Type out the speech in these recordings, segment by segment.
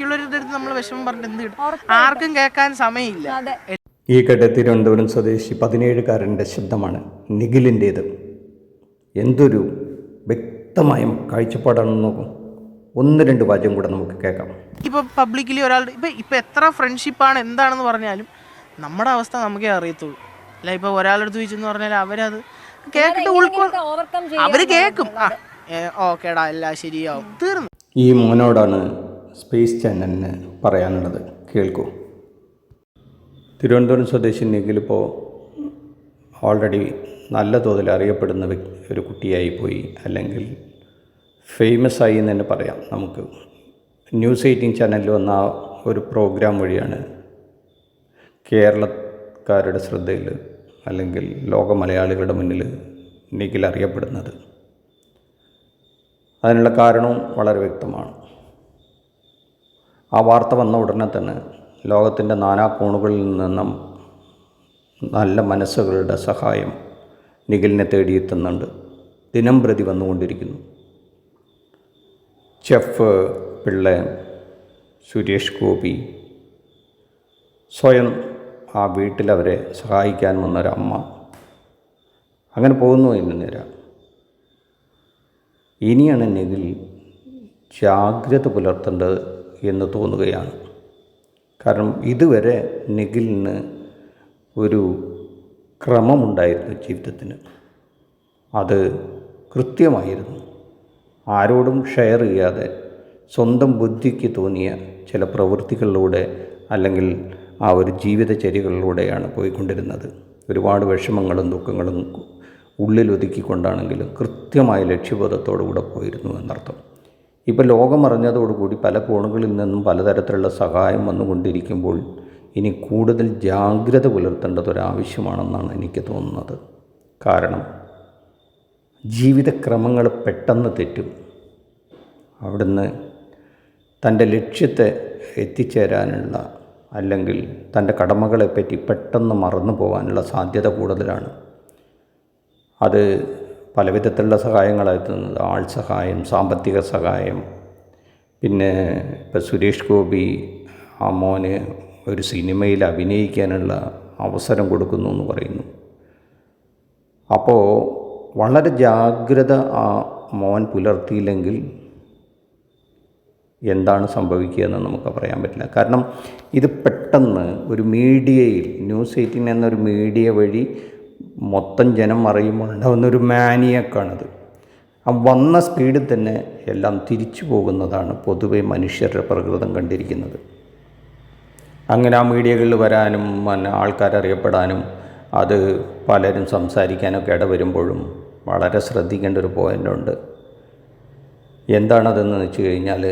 നമ്മൾ വിഷമം പറഞ്ഞിട്ട് എന്ത് കിട്ടും? ആർക്കും കേൾക്കാൻ സമയമില്ല. ഈ ഘട്ട തിരുവനന്തപുരം സ്വദേശി പതിനേഴുകാരന്റെ ശബ്ദമാണ് നിഖിലിന്റേത്. എന്തൊരു വ്യക്തമായ കാഴ്ചപ്പാടാണെന്ന് നോക്കും. ഒന്ന് രണ്ട് വാചകം കൂടെ നമുക്ക് കേൾക്കാം. ഇപ്പൊ പബ്ലിക്കലി ഒരാൾ ഇപ്പൊ ഇപ്പൊ എത്ര ഫ്രണ്ട്ഷിപ്പാണ് എന്താണെന്ന് പറഞ്ഞാലും നമ്മുടെ അവസ്ഥ നമുക്കേ അറിയത്തുള്ളൂ. അല്ല ഇപ്പൊ ഒരാളെടുത്ത് ചോദിച്ചെന്ന് പറഞ്ഞാൽ അവരത് കേട്ടിട്ട് ഉൾക്കൊള്ള അവർ കേൾക്കും. ആ ഓക്കേടാ എല്ലാം ശരിയാവും. തീർന്നു. ഈ മോനോടാണ് സ്പേസ് ചാനലിന് പറയാനുള്ളത്. കേൾക്കൂ. തിരുവനന്തപുരം സ്വദേശി നിഖിലിപ്പോൾ ഓൾറെഡി നല്ല തോതിൽ അറിയപ്പെടുന്ന ഒരു കുട്ടിയായി പോയി. അല്ലെങ്കിൽ ഫേമസ് ആയി എന്ന് തന്നെ പറയാം. നമുക്ക് ന്യൂസ് എയ്റ്റീൻ ചാനലിൽ വന്ന ആ ഒരു പ്രോഗ്രാം വഴിയാണ് കേരളക്കാരുടെ ശ്രദ്ധയിൽ അല്ലെങ്കിൽ ലോക മലയാളികളുടെ മുന്നിൽ നിഖിൽ അറിയപ്പെടുന്നത്. അതിനുള്ള കാരണവും വളരെ വ്യക്തമാണ്. ആ വാർത്ത വന്ന ഉടനെ തന്നെ ലോകത്തിന്റെ നാനാ കോണുകളിൽ നിന്നും നല്ല മനസ്സുകളുടെ സഹായം നിഖിലിനെ തേടിയെത്തുന്നുണ്ട്. ദിനം പ്രതി വന്നുകൊണ്ടിരിക്കുന്നു. ചെഫ് പിള്ള സുരേഷ് ഗോപി സ്വയം ആ വീട്ടിലവരെ സഹായിക്കാൻ വന്നൊരമ്മ. അങ്ങനെ പോകുന്നു ഇന്ന് നേര. ഇനിയാണ് നിഖിൽ ജാഗ്രത പുലർത്തേണ്ടത് എന്ന് തോന്നുകയാണ്. കാരണം ഇതുവരെ നിഖിലിന് ഒരു ക്രമമുണ്ടായിരുന്നു ജീവിതത്തിന്. അത് കൃത്യമായിരുന്നു. ആരോടും ഷെയർ ചെയ്യാതെ സ്വന്തം ബുദ്ധിക്ക് തോന്നിയ ചില പ്രവൃത്തികളിലൂടെ അല്ലെങ്കിൽ ആ ഒരു ജീവിതചര്യകളിലൂടെയാണ് പോയിക്കൊണ്ടിരുന്നത്. ഒരുപാട് വിഷമങ്ങളും ദുഃഖങ്ങളും ഉള്ളിലൊതുക്കിക്കൊണ്ടാണെങ്കിലും കൃത്യമായ ലക്ഷ്യബോധത്തോടുകൂടെ പോയിരുന്നു എന്നർത്ഥം. ഇപ്പോൾ ലോകം അറിഞ്ഞതോടുകൂടി പല കോണുകളിൽ നിന്നും പലതരത്തിലുള്ള സഹായം വന്നുകൊണ്ടിരിക്കുമ്പോൾ ഇനി കൂടുതൽ ജാഗ്രത പുലർത്തേണ്ടത് ഒരാവശ്യമാണെന്നാണ് എനിക്ക് തോന്നുന്നത്. കാരണം ജീവിതക്രമങ്ങൾ പെട്ടെന്ന് തെറ്റും. അവിടുന്ന് തന്റെ ലക്ഷ്യത്തെ എത്തിച്ചേരാനുള്ള അല്ലെങ്കിൽ തന്റെ കടമകളെപ്പറ്റി പെട്ടെന്ന് മറന്നു പോകാനുള്ള സാധ്യത കൂടുതലാണ്. അത് പല വിധത്തിലുള്ള സഹായങ്ങളായിരുന്നത് ആൾ സഹായം സാമ്പത്തിക സഹായം. പിന്നെ ഇപ്പം സുരേഷ് ഗോപി ആ മോന് ഒരു സിനിമയിൽ അഭിനയിക്കാനുള്ള അവസരം കൊടുക്കുന്നു എന്ന് പറയുന്നു. അപ്പോൾ വളരെ ജാഗ്രത ആ മോൻ പുലർത്തിയില്ലെങ്കിൽ എന്താണ് സംഭവിക്കുക എന്ന് നമുക്ക് പറയാൻ പറ്റില്ല. കാരണം ഇത് പെട്ടെന്ന് ഒരു മീഡിയയിൽ ന്യൂസ് എയ്റ്റീൻ എന്നൊരു മീഡിയ വഴി മൊത്തം ജനം അറിയുമ്പോൾ ഉണ്ടാകുന്നൊരു മാനിയക്കാണത്. ആ വന്ന സ്പീഡിൽ തന്നെ എല്ലാം തിരിച്ചു പോകുന്നതാണ് പൊതുവെ മനുഷ്യരുടെ പ്രകൃതം കണ്ടിരിക്കുന്നത്. അങ്ങനെ ആ മീഡിയകളിൽ വരാനും പിന്നെ ആൾക്കാരറിയപ്പെടാനും അത് പലരും സംസാരിക്കാനൊക്കെ ഇടവരുമ്പോഴും വളരെ ശ്രദ്ധിക്കേണ്ട ഒരു പോയിന്റുണ്ട് എന്താണതെന്ന് വെച്ച് കഴിഞ്ഞാൽ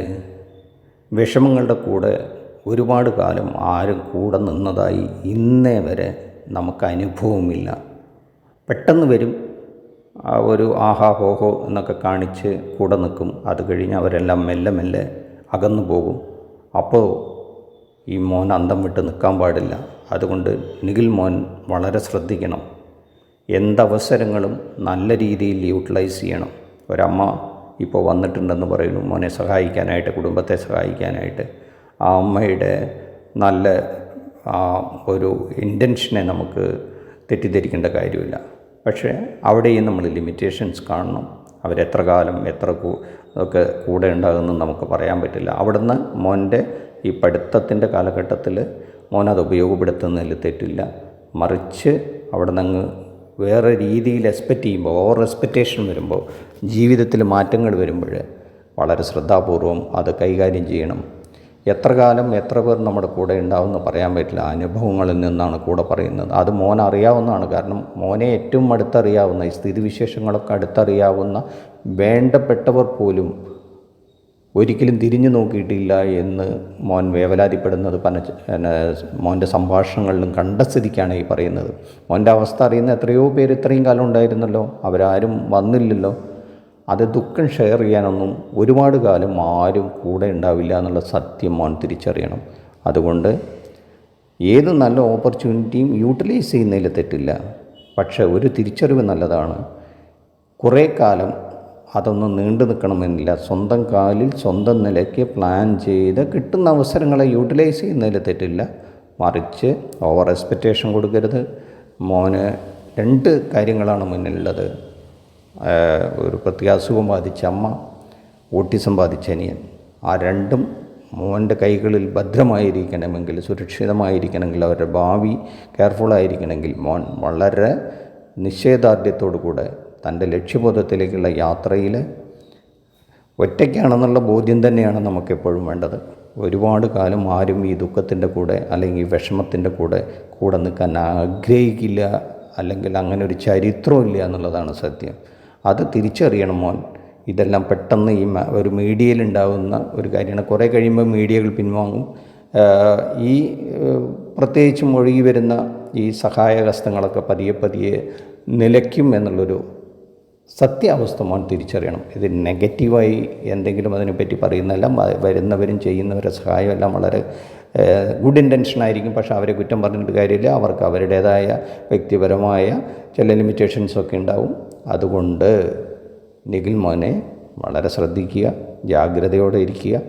വിഷമങ്ങളുടെ കൂടെ ഒരുപാട് കാലം ആരും കൂടെ നിന്നതായി ഇന്നേ വരെ നമുക്ക് അനുഭവമില്ല. പെട്ടെന്ന് വരും. ആ ഒരു ആഹാ ഹോഹോ എന്നൊക്കെ കാണിച്ച് കൂടെ നിൽക്കും. അത് കഴിഞ്ഞ് അവരെല്ലാം മെല്ലെ മെല്ലെ അകന്നു പോകും. അപ്പോൾ ഈ മോൻ അന്തം വിട്ട് നിൽക്കാൻ പാടില്ല. അതുകൊണ്ട് നിഖിൽ മോൻ വളരെ ശ്രദ്ധിക്കണം. എന്തവസരങ്ങളും നല്ല രീതിയിൽ യൂട്ടിലൈസ് ചെയ്യണം. ഒരമ്മ ഇപ്പോൾ വന്നിട്ടുണ്ടെന്ന് പറയുന്നു മോനെ സഹായിക്കാനായിട്ട് കുടുംബത്തെ സഹായിക്കാനായിട്ട്. ആ അമ്മയുടെ നല്ല ഒരു ഇന്റൻഷനെ നമുക്ക് തെറ്റിദ്ധരിക്കേണ്ട കാര്യമില്ല. പക്ഷേ അവിടെയും നമ്മൾ ലിമിറ്റേഷൻസ് കാണണം. അവരെത്ര കാലം എത്ര ഒക്കെ കൂടെ ഉണ്ടാകുമെന്ന് നമുക്ക് പറയാൻ പറ്റില്ല. അവിടുന്ന് മോന്റെ ഈ പഠിത്തത്തിന്റെ കാലഘട്ടത്തിൽ മോൻ അത് ഉപയോഗപ്പെടുത്തുന്നതിൽ തെറ്റില്ല. മറിച്ച് അവിടെ നിന്ന് വേറെ രീതിയിൽ എക്സ്പെക്റ്റ് ചെയ്യുമ്പോൾ ഓവർ എക്സ്പെക്റ്റേഷൻ വരുമ്പോൾ ജീവിതത്തിൽ മാറ്റങ്ങൾ വരുമ്പോൾ വളരെ ശ്രദ്ധാപൂർവം അത് കൈകാര്യം ചെയ്യണം. എത്ര കാലം എത്ര പേർ നമ്മുടെ കൂടെ ഉണ്ടാവുമെന്ന് പറയാൻ പറ്റില്ല. അനുഭവങ്ങളിൽ നിന്നാണ് കൂടെ പറയുന്നത്. അത് മോൻ അറിയാവുന്നതാണ്. കാരണം മോനെ ഏറ്റവും അടുത്തറിയാവുന്ന ഈ സ്ഥിതിവിശേഷങ്ങളൊക്കെ അടുത്തറിയാവുന്ന വേണ്ടപ്പെട്ടവർ പോലും ഒരിക്കലും തിരിഞ്ഞു നോക്കിയിട്ടില്ല എന്ന് മോൻ വേവലാതിപ്പെടുന്നത് പിന്നെ മോന്റെ സംഭാഷണങ്ങളിലും കണ്ട സ്ഥിതിക്കാണ് ഈ പറയുന്നത്. മോന്റെ അവസ്ഥ അറിയുന്ന എത്രയോ പേര് ഇത്രയും കാലം ഉണ്ടായിരുന്നല്ലോ. അവരാരും വന്നില്ലല്ലോ. അത് ദുഃഖം ഷെയർ ചെയ്യാനൊന്നും ഒരുപാട് കാലം ആരും കൂടെ ഉണ്ടാവില്ല എന്നുള്ള സത്യം മോൻ തിരിച്ചറിയണം. അതുകൊണ്ട് ഏത് നല്ല ഓപ്പർച്യൂണിറ്റിയും യൂട്ടിലൈസ് ചെയ്യുന്നതിൽ തെറ്റില്ല. പക്ഷേ ഒരു തിരിച്ചറിവ് നല്ലതാണ്. കുറേ കാലം അതൊന്നും നീണ്ടു നിൽക്കണമെന്നില്ല. സ്വന്തം കാലിൽ സ്വന്തം നിലയ്ക്ക് പ്ലാൻ ചെയ്ത് കിട്ടുന്ന അവസരങ്ങളെ യൂട്ടിലൈസ് ചെയ്യുന്നതിൽ തെറ്റില്ല. മറിച്ച് ഓവർ എക്സ്പെക്റ്റേഷൻ കൊടുക്കരുത്. മോന് രണ്ട് കാര്യങ്ങളാണ് മുന്നിലുള്ളത്. ആഹ് പ്രത്യേക അസുഖം ബാധിച്ച അമ്മ ഓട്ടിസം ബാധിച്ച അനിയൻ. ആ രണ്ടും മോന്റെ കൈകളിൽ ഭദ്രമായിരിക്കണമെങ്കിൽ സുരക്ഷിതമായിരിക്കണമെങ്കിൽ അവരുടെ ഭാവി കെയർഫുള്ളായിരിക്കണമെങ്കിൽ മോൻ വളരെ നിശ്ചയദാർഢ്യത്തോടു കൂടെ തന്റെ ലക്ഷ്യബോധത്തിലേക്കുള്ള യാത്രയിൽ ഒറ്റയ്ക്കാണെന്നുള്ള ബോധ്യം തന്നെയാണ് നമുക്കെപ്പോഴും വേണ്ടത്. ഒരുപാട് കാലം ആരും ഈ ദുഃഖത്തിന്റെ കൂടെ അല്ലെങ്കിൽ ഈ വിഷമത്തിന്റെ കൂടെ കൂടെ നിൽക്കാൻ ആഗ്രഹിക്കില്ല അല്ലെങ്കിൽ അങ്ങനെ ഒരു ചരിത്രമില്ല എന്നുള്ളതാണ് സത്യം. അത് തിരിച്ചറിയണം മോൻ. ഇതെല്ലാം പെട്ടെന്ന് ഈ ഒരു മീഡിയയിൽ ഉണ്ടാകുന്ന ഒരു കാര്യമാണ്. കുറേ കഴിയുമ്പോൾ മീഡിയകൾ പിൻവാങ്ങും. ഈ പ്രത്യേകിച്ചും ഒഴുകി വരുന്ന ഈ സഹായഹസ്തങ്ങളൊക്കെ പതിയെ പതിയെ നിലയ്ക്കും എന്നുള്ളൊരു സത്യാവസ്ഥ മോൻ തിരിച്ചറിയണം. ഇത് നെഗറ്റീവായി എന്തെങ്കിലും അതിനെപ്പറ്റി പറയുന്നതെല്ലാം വരുന്നവരും ചെയ്യുന്നവരുടെ സഹായമെല്ലാം വളരെ ഗുഡ് ഇന്റൻഷൻ ആയിരിക്കും പക്ഷേ അവരെ കുറ്റം പറഞ്ഞിട്ട് കാര്യമില്ല. അവർക്ക് അവരുടേതായ വ്യക്തിപരമായ ചില ലിമിറ്റേഷൻസൊക്കെ ഉണ്ടാവും. അതുകൊണ്ട് നിഖിൽ മോനെ വളരെ ശ്രദ്ധിക്കുക ജാഗ്രതയോടെ ഇരിക്കുക.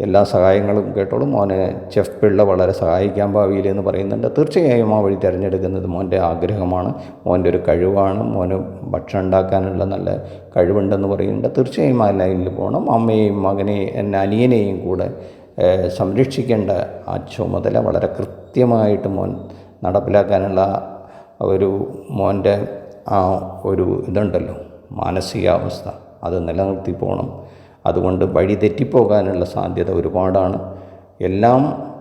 എല്ലാ സഹായങ്ങളും കേട്ടോളും. മോനെ ചെഫ് പിള്ള വളരെ സഹായിക്കാൻ ഭാവിയിൽ എന്ന് പറയുന്നുണ്ട്. തീർച്ചയായും ആ വഴി തിരഞ്ഞെടുക്കുന്നത് മോന്റെ ആഗ്രഹമാണ്. മോന്റെ ഒരു കഴിവാണ്. മോന് ഭക്ഷണം ഉണ്ടാക്കാനുള്ള നല്ല കഴിവുണ്ടെന്ന് പറയുന്നുണ്ട്. തീർച്ചയായും ആ ലൈനിൽ പോകണം. അമ്മയെയും മകനെയും അനിയനെയും കൂടെ സംരക്ഷിക്കേണ്ട ആ ചുമതല വളരെ കൃത്യമായിട്ട് മോൻ നടപ്പിലാക്കാനുള്ള ഒരു മോന്റെ ആ ഒരു ഇതുണ്ടല്ലോ മാനസികാവസ്ഥ. അത് നിലനിർത്തി പോകണം അതുകൊണ്ട് വഴി തെറ്റിപ്പോകാനുള്ള സാധ്യത ഒരുപാടാണ്. എല്ലാം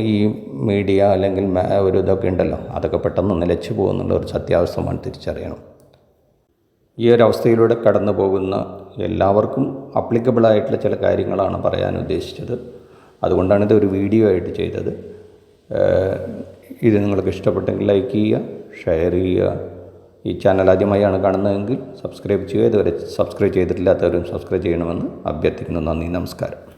ഈ മീഡിയ അല്ലെങ്കിൽ ഒരു ഇതൊക്കെ ഉണ്ടല്ലോ. അതൊക്കെ പെട്ടെന്ന് നിലച്ചു പോകുന്നുള്ള ഒരു സത്യാവസ്ഥ തിരിച്ചറിയണം. ഈ ഒരു അവസ്ഥയിലൂടെ കടന്നു പോകുന്ന എല്ലാവർക്കും അപ്ലിക്കബിൾ ആയിട്ടുള്ള ചില കാര്യങ്ങളാണ് പറയാൻ ഉദ്ദേശിച്ചത്. അതുകൊണ്ടാണ് ഇത് ഒരു വീഡിയോ ആയിട്ട് ചെയ്തത്. ഇത് നിങ്ങൾക്ക് ഇഷ്ടപ്പെട്ടെങ്കിൽ ലൈക്ക് ചെയ്യുക ഷെയർ ചെയ്യുക. ഈ ചാനൽ ആദ്യമായാണ് കാണുന്നതെങ്കിൽ സബ്സ്ക്രൈബ് ചെയ്യുക. ഇതുവരെ സബ്സ്ക്രൈബ് ചെയ്തിട്ടില്ലാത്തവരും സബ്സ്ക്രൈബ് ചെയ്യണമെന്ന് അഭ്യർത്ഥിക്കുന്നു. നന്ദി നമസ്കാരം.